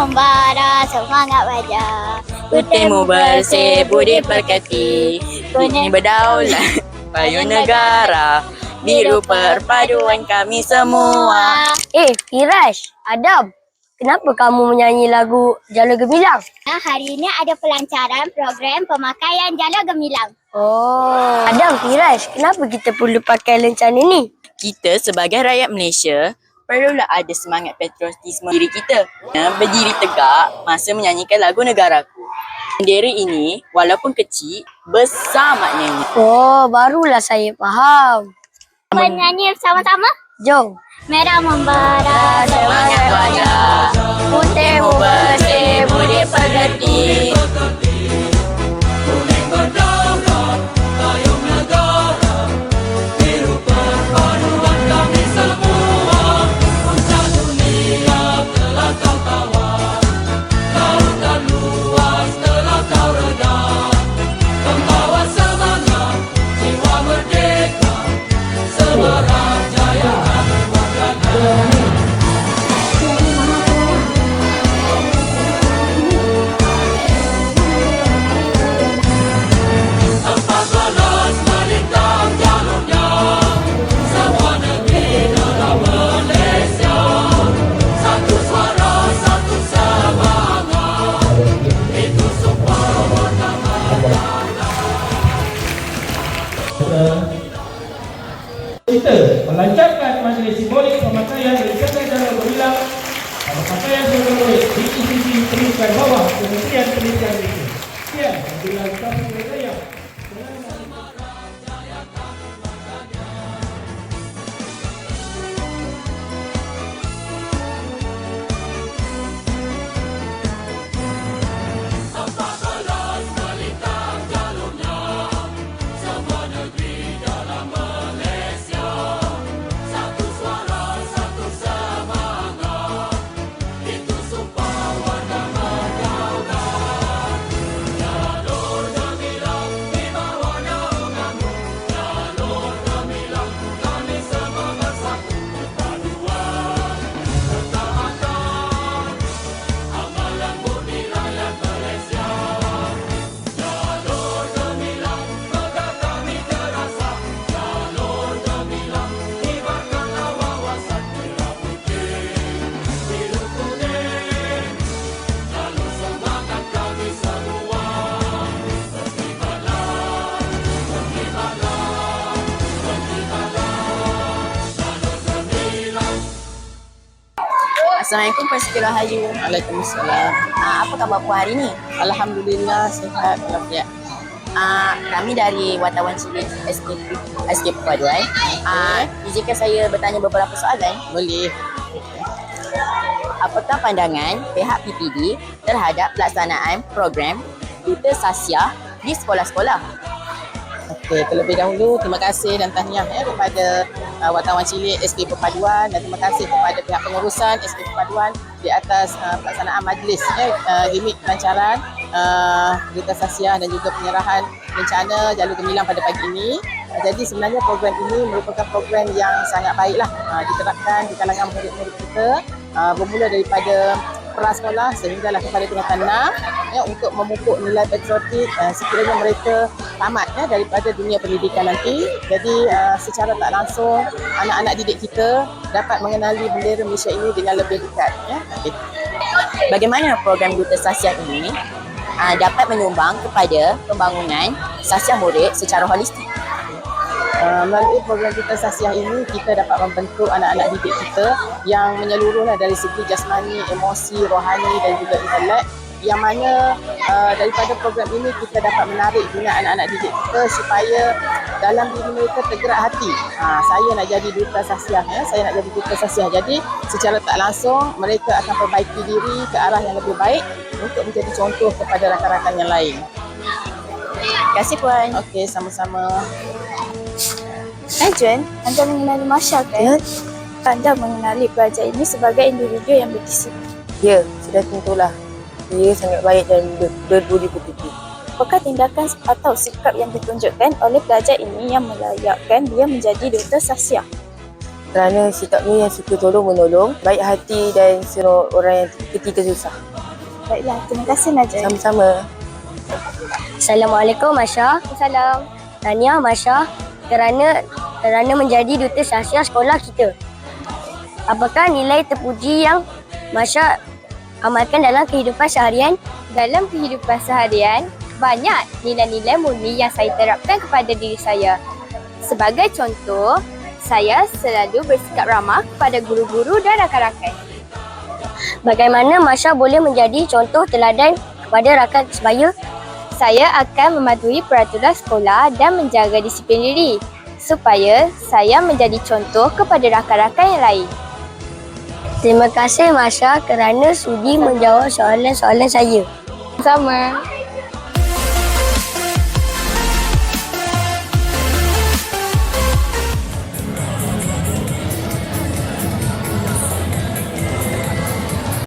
membara semangat wajah Putihmu bersih, budi berkati Kuning berdaulat, payung negara Biru perpaduan kami semua Eh, Firash, Adam. Kenapa kamu menyanyi lagu Jala Gemilang? Nah, hari ini ada pelancaran program pemakaian jala gemilang. Oh. Adam, Firash, kenapa kita perlu pakai lencana ni? Kita sebagai rakyat Malaysia Perlulah ada semangat patriotisme diri kita Dan berdiri tegak masa menyanyikan lagu negaraku Bendera ini walaupun kecil, besar maknanya Oh, barulah saya faham. Menyanyi sama-sama. Jom. Merah membara Semangat wajah Putihmu bersih, budi pekerti kita melancarkan majlis simbolik pemakaian rencana jalan berhilang pada pakaian sebagai murid di institusi pendidikan bawah Kementerian Pendidikan Malaysia. Sekian, Assalamualaikum Puan Rahayu Waalaikumsalam. uh, Apa khabar puan hari ni? Alhamdulillah sihat walafiat. Uh, kami dari Wartawan Cilik SK, SK Perpaduan uh, Izinkan saya bertanya beberapa soalan Boleh. Apakah pandangan pihak PPD terhadap pelaksanaan program Duta Sasia di sekolah-sekolah? Okey, terlebih dahulu terima kasih dan tahniah ya kepada uh, wartawan cilik SK Perpaduan dan terima kasih kepada pihak pengurusan SK Perpaduan di atas uh, pelaksanaan majlis ya uh, gimmick pelancaran uh, Berita Sasia dan juga penyerahan rencana jalur gemilang pada pagi ini. Uh, jadi sebenarnya program ini merupakan program yang sangat baiklah uh, diterapkan di kalangan murid-murid kita uh, bermula daripada prasekolah sehinggalah kepada tingkatan 6 ya untuk memupuk nilai patriotik uh, sekiranya mereka tamat ya daripada dunia pendidikan nanti jadi uh, secara tak langsung anak-anak didik kita dapat mengenali bendera Malaysia ini dengan lebih dekat ya okay. Bagaimana program Duta Sasia ini uh, dapat menyumbang kepada pembangunan sasia murid secara holistik? Uh, melalui program kita Sasiah ini kita dapat membentuk anak-anak didik kita yang menyeluruh lah dari segi jasmani, emosi, rohani dan juga intelek yang mana uh, daripada program ini kita dapat menarik minat anak-anak didik kita supaya dalam diri mereka tergerak hati. Ha, saya nak jadi duta sasiah ya, saya nak jadi duta sasiah. Jadi secara tak langsung mereka akan perbaiki diri ke arah yang lebih baik untuk menjadi contoh kepada rakan-rakan yang lain. Terima kasih Puan. Okey, sama-sama. Najwan, anda mengenali Masya kan? Anda mengenali pelajar ini sebagai individu yang berdisiplin. Ya, sudah tentulah. Dia sangat baik dan ber- berbudi pekerti. Apakah tindakan atau sikap yang ditunjukkan oleh pelajar ini yang melayakkan dia menjadi duta Sasia? Kerana sikap ni yang suka tolong menolong, baik hati dan seronok orang yang ketika susah. Baiklah, terima kasih Najib. Sama-sama. Assalamualaikum Masya. Salam. Tahniah Masya kerana kerana menjadi duta sahsia sekolah kita. Apakah nilai terpuji yang Masya amalkan dalam kehidupan seharian? Dalam kehidupan seharian, banyak nilai-nilai murni yang saya terapkan kepada diri saya. Sebagai contoh, saya selalu bersikap ramah kepada guru-guru dan rakan-rakan. Bagaimana Masya boleh menjadi contoh teladan kepada rakan sebaya? Saya akan mematuhi peraturan sekolah dan menjaga disiplin diri supaya saya menjadi contoh kepada rakan-rakan yang lain. Terima kasih Masya kerana sudi menjawab soalan-soalan saya. Sama.